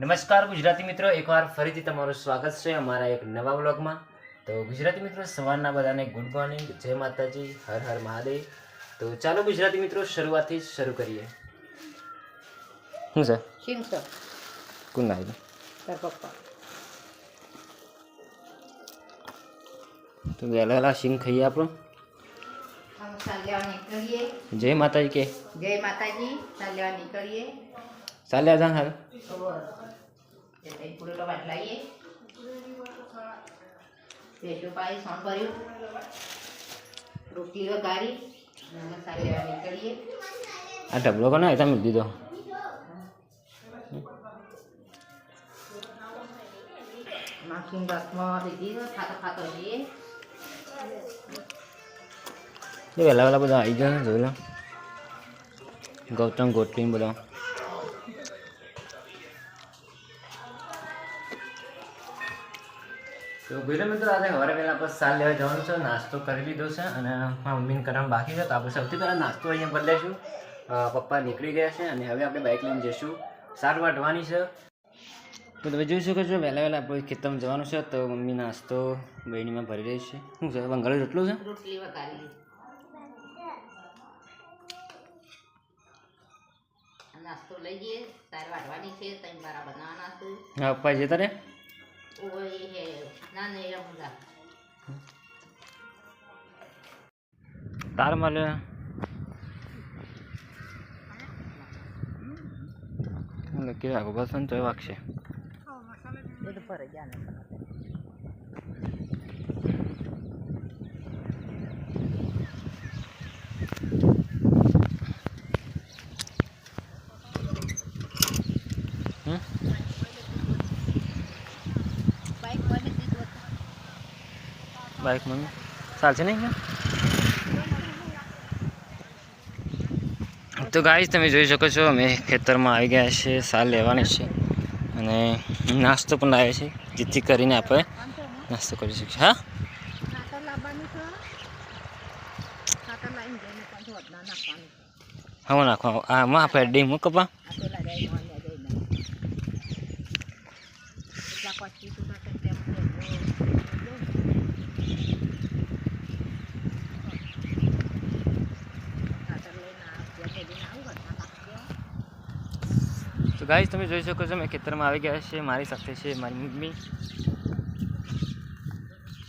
નમસ્કાર ગુજરાતી મિત્રો એકવાર ફરીથી તમારું સ્વાગત છે અમારા એક નવા વ્લોગમાં. તો ગુજરાતી મિત્રો સવારના બધાને ગુડ મોર્નિંગ જય માતાજી હર હર મહાદેવ. તો ચાલો ગુજરાતી મિત્રો શરૂઆતથી જ શરૂ કરીએ. શું છે? સર કોણ આવી તાર પપ્પા. તો વહેલા વહેલા સિંગ ખાઈએ આપણો. આમ જય માતાજી કે. જય માતાજી ચાલ્યા નીકળીએ. ચાલ્યા જા હાલ. એટલે પૂરો તો વાટ લાવીએ ભેંસો પાઈ સોન ભર્યું. રોટલી વઘારી ચાલ્યા નીકળીએ. આ ઢબલો કોને તમે દીધો. માખી રસમાં દીધી ખાતો ખાતો જઈએ. એ વહેલા વહેલા બધા આવી ગયા જોઈ લો. ગૌતમ ગોટલી બધા. તો ગુજરાત મિત્રો આજે સવારે પહેલાં આપણે સાલ લેવા જવાનું છે. નાસ્તો કરી લીધો છે અને મમ્મીને કરવાનું બાકી છે. તો આપણે સૌથી પહેલાં નાસ્તો અહીંયા અ, પપ્પા નીકળી ગયા છે અને હવે આપણે બાઇક લઈને જઈશું. સાર વાટવાની છે. તો તમે જોઈ શકો છો વહેલા વહેલા આપણે ખેતરમાં જવાનું છે. તો મમ્મી નાસ્તો બહેણીમાં ભરી રહી છે. શું છે? બંગાળી રોટલો છે? નાસ્તો લઈ જઈએ. સાર વાટવાની છે. ત્રણ બારા બનાવવાના છે હા પપ્પા જતા રે તાર મળે કેવા આગળ બસ તો વાગશે બધું ફરે ગયા? બાઈક મને ચાલશે નહીં કે તો ગાઈઝ તમે જોઈ શકો છો અમે ખેતરમાં આવી ગયા છે સાલ લેવાની છે અને નાસ્તો પણ લાવે છે જેથી કરીને આપણે નાસ્તો કરી શકીએ. હા? ખાતર લાવવાનું આમાં આપણે લાવીને જઈને પાછું વધના નાખવાનું છે હવે નાખવા આમાં આપણે ડી મૂકવા આ પેલા જાય નોંધ્યા જઈને એટલા પછી તું ખાતર તેમ ખાતર લઈને આવ્યા જઈને આવું વધના નાખી દેવા તો ગાઈસ તમે જોઈ શકો છો મેં ખેતરમાં આવી ગયા છે મારી સાથે છે મારી મમ્મી.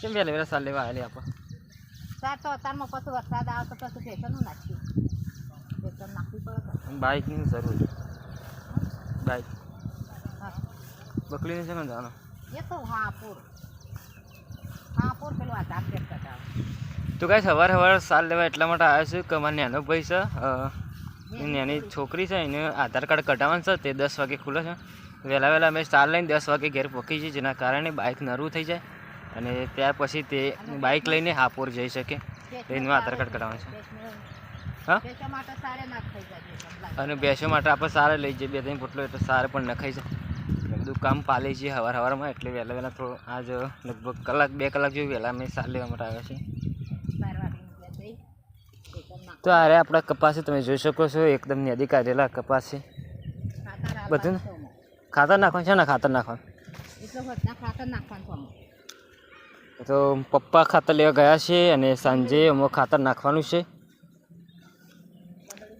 કેમ વહેલા વહેલા સાલ લેવા આવેલી આપણે સાર તો અત્યારમાં પછી વરસાદ આવે તો પછી ફેશનું નાખ્યું ફેશન નાખવી પડે બાઇકની જરૂર. બાઇક બકલીને છે ને જાણો? એ તો હાપુર. હાપુર પેલું ચેક કરાવે તો ગાઈસ સવારે સવારે સાલ લેવા એટલા માટે આવ્યો છું કે મારા નાનો ભાઈ છે એની છોકરી છે એને આધાર કાર્ડ કઢાવવાનું છે તે દસ વાગે ખુલે છે. વહેલા વહેલા અમે સાલ લઈને દસ વાગે ઘેર પહોંચી જઈએ જેના કારણે બાઇક નરવું થઈ જાય. અને ત્યાર પછી તે બાઇક લઈને હાપુર જઈ શકે. એનું આધાર કાર્ડ કઢાવવાનું છે. છે અને બેસો માટે આપણે સારા લઈ જઈએ બે ત્રણ પોટલો એટલે સારા પણ નખાઈ જાય. બધું કામ પાલી છીએ હવાર હવારમાં એટલે વહેલા વહેલા થોડો આજ લગભગ કલાક બે કલાક જેવું વહેલા અમે સાર લેવા માટે આવ્યા છીએ બાર વાગે નીકળ્યા જઈ ફેશન નાખ તો આરે આપણા કપાસી તમે જોઈ શકો છો, એકદમ નદી કાઢેલા કપાસી. બધું. ખાતર નાખવાનું છે ને ખાતર નાખવાનું. તો પપ્પા ખાતર લેવા ગયા છે અને સાંજે અમે ખાતર નાખવાનું છે.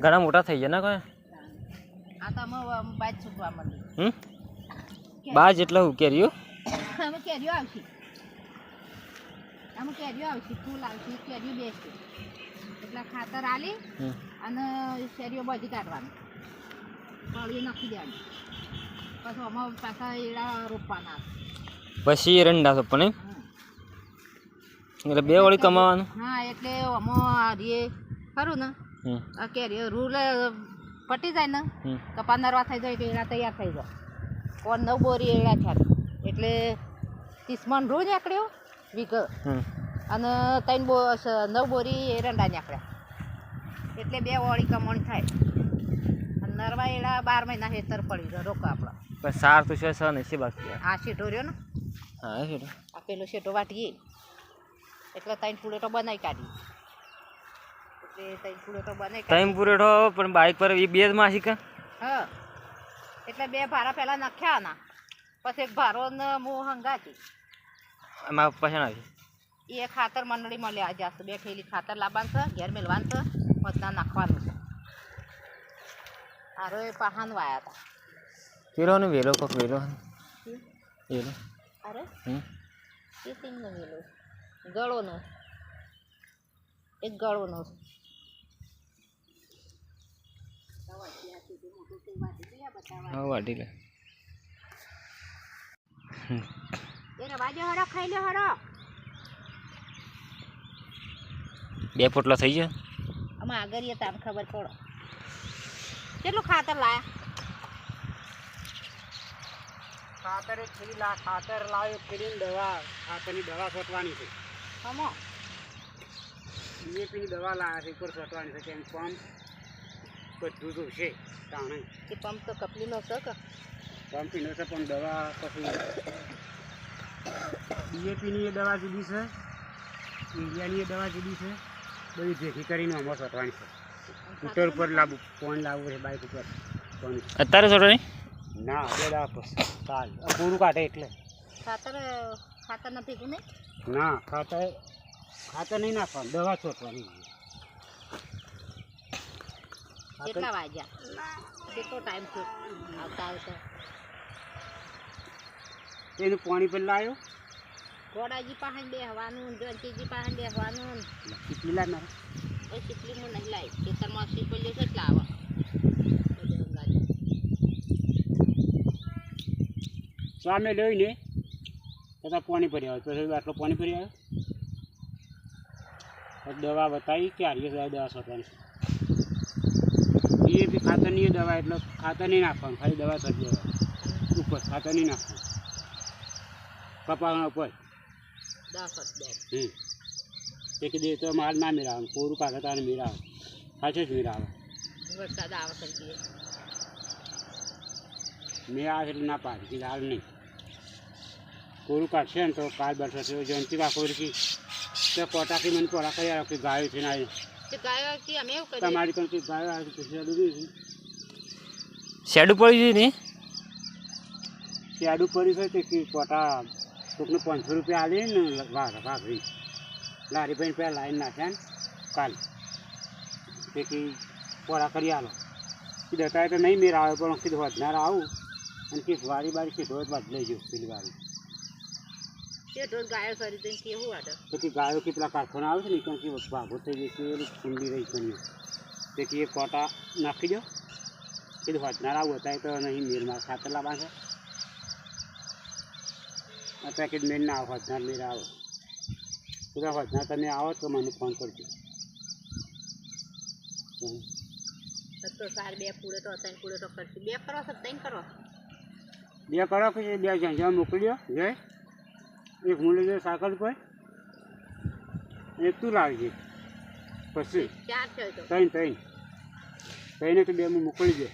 ઘણા મોટા થઈ ગયા ને કોઈ? આ બાજ છૂટવા માંડી બા જેટલા હું કેરીઓ આવશે. કેરીઓ આવશે આવશે, કેરીઓ બેસશે. એટલે ખાતર આલી અને શેરીઓ બધી કાઢવાની. કળીઓ નાખી દેવાની. પછી અમારે પાછા એડા રોપવાના પછી એરંડા સોપા એટલે બે વળી કમાવાનું? હા એટલે આમાં એ ખરું ને? આ કેરીઓ રૂલ પટી જાય ને કપાન નરવા થઈ જાય કે એડા તૈયાર થઈ જાય. કોણ નવ બોરી એડા થયા એટલે ત્રીસ મણ રૂ નીકળ્યો વીઘ. અને ત્રણ બો નવ બોરી એરંડા નીકળ્યા. એટલે બે વાળી કમણ થાય. અને નરવા એડા બાર મહિના હેતર પડી જાય રોકો આપણો પણ સાર તો છે સર છે બાકી આ શેઠો રહ્યો ને? હા છે આ પેલો શેઠો વાટીએ. એટલે ત્રણ પુલેટો બનાવી કાઢી એટલે ત્રણ પુલેટો બનાવી ત્રણ ટાઈમ પણ બાઇક પર એ બે જ માસી કે? હા. એટલે બે ભારા પહેલા નાખ્યા ના પછી એક ભારો ને હું હંગાતી. એમાં પછી આવી. એ ખાતર મંડળીમાં લે આજે બે થેલી ખાતર લાવવાનું છે ઘેર મેળવાનું છે બધા નાખવાનું છે. આરો એ પહાન વાયા હતા પેલો ને વેલો કોક વેલો વેલો. અરે? હમ? એ સીંગનો વેલો ગળોનો. એક ગળોનો હા વાટી લે. એ રવાજો હરો ખાઈ લો હરો. બે પોટલો થઈ ગયો? આમાં આગળ તામ ખબર પડો. કેટલું ખાતર લાયા? ખાતર થેલી લા ખાતર લાવ્યો ફેરીને દવા ખાતરની દવા છોટવાની છે. હમો. ડીએપીની દવા લાવ્યા છે ઉપર છોટવાની છે કેમ પંપ બધું તો છે તાણે. એ પંપ તો કપલીનો છે કે? પંપીનો છે પણ દવા પછી ડીએપીની એ દવા જુદી છે ઇન્ડિયાની એ દવા જુદી છે. બધી ભેગી કરીને આમાં છોટવાની છે. સ્કૂટર ઉપર લાવવું ફોન લાવવું છે બાઇક ઉપર. ફોન. અત્યારે સટવાની? ના દવા પછી કાલ પૂરું કાઢે એટલે. ખાતર ખાતર નથી કે નહીં? ના ખાતર ખાતર નહીં નાખવાનું દવા છોટવાની કેટલા વાગ્યા? કેટલો ટાઈમ આવતા આવતા. એનું પાણી પણ લાવ્યો ઘોડાજી પાસે બેહવાનું જંતીજી પાસે બેહવાનું. કેટલી લાવ મારે. એ સિપલીમાં નહીં લાવી ખેતરમાં સિપલીઓ કેટલા આવે. બધે હંગાજી. સામે લઈને તથા પાણી ભરી આવે પછી આટલો પાણી ભરી આવ્યો? દવા બતાવી કે આર્ય દવા દવા છોટવાની એ બી ખાતરની દવા એટલે ખાતર નહીં નાખવાનું ખાલી દવા છોટી દેવાની. ઉપર ખાતર નહીં નાખવાનું. કપાળના ઉપર. દસ જ દસ હમ તે કીધું એ તો માલ ના મેળવવાનું કોરું કાઢે તારે મેળવે સાચે જ મેળવે વરસાદ આવે સંકીએ મેં આ એટલે ના પાડી કીધું હાલ નહીં કોરું કાઢશે ને તો કાલ બરસો થયો જયંતિ કાકો કી તે કોટાથી મને કોરા કરી આવ્યો કે ગાયો છે ને આ તે ગાયો કે અમે એવું કરીએ તમારી પણ કે ગાયો આવી તો શેડું બી છે શેડ પડી ગયું ને શેડું પડ્યું છે તે કે કોટા કોકને પાંચસો રૂપિયા આલી ને વાઘ વાઘરી લારી ભાઈ પેલા લાઈન નાખ્યા ને કાલ. તેથી પોળા કોરા કરી આલો. કીધું અત્યારે તો નહીં મેર આવે પણ કીધું વધનાર આવું. અને કે વારી બારી સીધો જ બદલાઈ ગયો પેલી વારી. કરી પછી ગાયો કે પેલા કારખાના આવે છે ને કેમ કે ભાગો થઈ ગઈ છે એની કુંડી રહી છે તેથી એ કોટા નાખી દો. કીધું વધનાર આવું અત્યારે તો નહીં મેરમાં ખાતર લાવવા છે. અત્યારે કીધું મેર ના આવો હોજના મેળ આવો કીધું વધનાર તમે આવો તો મને ફોન કરજો. તો સાર બે પૂડે તો ત્રણ પૂડે તો કરશું બે કરો છો ત્રણ કરો બે કરો કે બે જ્યાં મોકલ્યો જય એક હું લઈ સાકર કોઈ પર એક તું લાવજે પછી ત્રણ ત્રણ ત્રણે તો બે મોકલી દે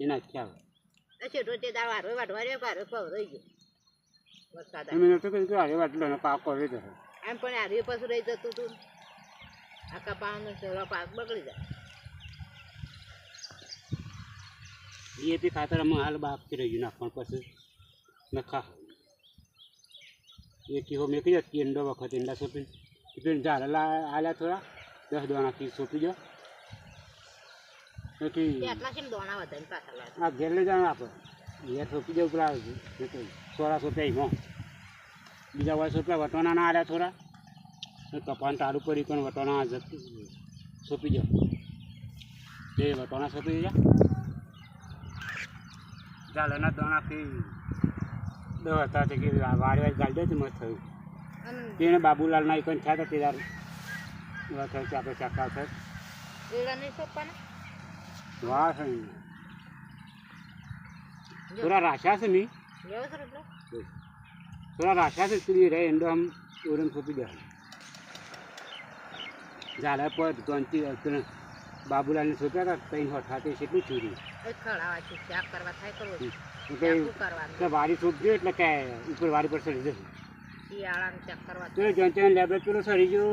એના ખ્યાલ રોજે રહ્યો કારો કહો રહી ગયો વરસાદ આવે તમે નતું કીધું કે અરે વાટલો ને પાકો રહી જશે એમ પણ આ રહ્યું પાછું રહી જતું હતું આ કપાવાનો સેવડો પાક બગડી જાય. ડીએપી ખાતર અમે હાલ બાકી રહ્યું નાખવાનું પછી નખા એ મેં કહી દો ઈંડો વખત ઈંડા સોંપી પેલી ઝાડ આલ્યા થોડા દસ દોણાથી સોંપી દો. એટલા છે દોણા વધારે પાછા લાગે આ ઘેર લઈ જવાનું આપણે ઘેર સોંપી દઉં પેલા સોળાસો સોંપ્યા એમાં. બીજા હોય રૂપિયા વટોના ના આવ્યા થોડા. કપાન તારું પડી પણ વટોના સોંપી જાઓ તે વટોના સોંપી દેજા. ઝાલના દોણાથી દવા હતા તે કે વાડી વાડી ગાળી દે મસ્ત થયું. તેને બાબુલાલ ના એકન થયા તે એવા થયું આપણે ચાકા થાય. વાહ છે થોડા રાશા છે નહીં લેવો સર એટલે થોડા રાશા છે તું રહે એંડો આમ ઓરમ સોંપી દે ઝાડા પર ગણતી બાબુલાલને સોંપ્યા હતા ત્રણ હઠાતે કેટલું ચૂર્યું એ ખળાવા છે શાક કરવા થાય કરવું એટલે શાકું કરવાનું કે વારી સોંપજો એટલે કે ઉપર વાડી પર સડી જશે તો જંચન લેબરે પેલો સડી ગયો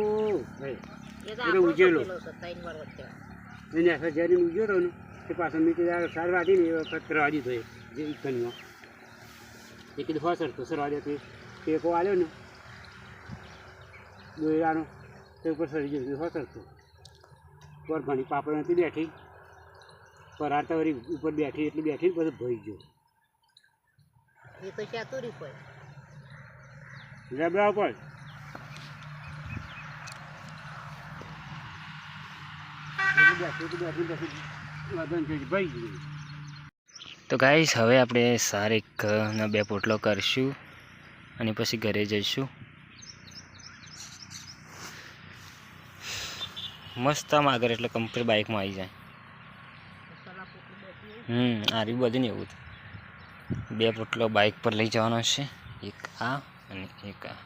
ઉજેલો. પેલો ત્રણ એને અસર જઈને ને તે પાછળ મેં કીધું સાર ને એ વખત રવા દીધો એ જે ઈકનમાં એ કીધું હા સર તો સરવા દે તે ટેકો આવ્યો ને. દોયરાનો. તે ઉપર સરી જતું હા સર તો. પર ઘણી પાપડ નથી બેઠી વળી ઉપર બેઠી એટલે બેઠી ને પછી ભઈ ગયો. એ તો ચાતુરી પડે લેબડા ઉપર બેઠી બેઠી બેઠી તો ગાઈશ હવે આપણે સારેક ના બે પોટલો કરશું અને પછી ઘરે જઈશું. મસ્ત આમ આગળ એટલે કમ્પ્લીટ બાઇકમાં આવી જાય. હમ, આ રહ્યું બધું ને એવું. બે પોટલો બાઇક પર લઈ જવાનો છે. એક આ અને એક આ.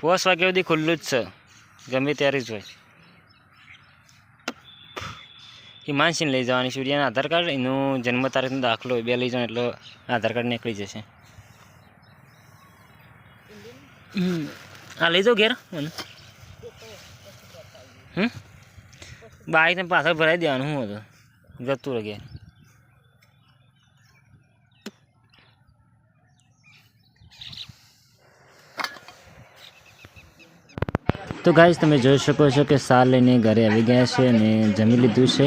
પોસ વાગ્યા સુધી ખુલ્લું જ છે. ગમે ત્યારે જ હોય. હિમાંશીને લઈ જવાની સૂર્યાના આધાર કાર્ડ, એનું જન્મ તારીખનો દાખલો બે લઈ જવાનું એટલે આધાર કાર્ડ નીકળી જશે. હા, લઈ જાઓ ઘેર. હમ. બાઈકને પાછળ ભરાઈ દેવાનું શું હતું જતું રહે ઘેર. તો ગાઈઝ તમે જોઈ શકો છો કે સાર લઈને ઘરે આવી ગયા છે અને જમી લીધું છે.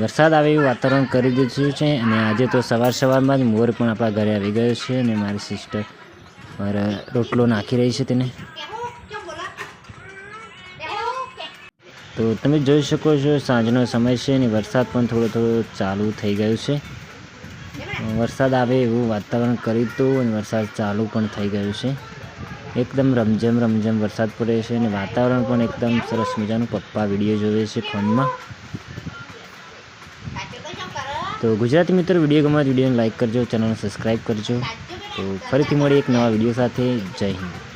વરસાદ આવે એવું વાતાવરણ કરી દીધું છે અને આજે તો સવાર સવારમાં જ મોર પણ આપણા ઘરે આવી ગયો છે અને મારી સિસ્ટર પર રોટલો નાખી રહી છે તેને. તો તમે જોઈ શકો છો સાંજનો સમય છે અને વરસાદ પણ થોડો થોડો ચાલુ થઈ ગયો છે. વરસાદ આવે એવું વાતાવરણ કરી દીધું અને વરસાદ ચાલુ પણ થઈ ગયું છે. એકદમ રમઝમ રમઝમ વરસાદ પડે છે અને વાતાવરણ પણ એકદમ સરસ મજાનું પપ્પા વીડિયો જોવે છે ફોનમાં. તો ગુજરાતી મિત્રો વીડિયો ગમે તો વિડીયોને લાઈક કરજો, ચેનલને સબસ્ક્રાઈબ કરજો. તો ફરીથી મળી એક નવા વીડિયો સાથે. જય હિન્દ.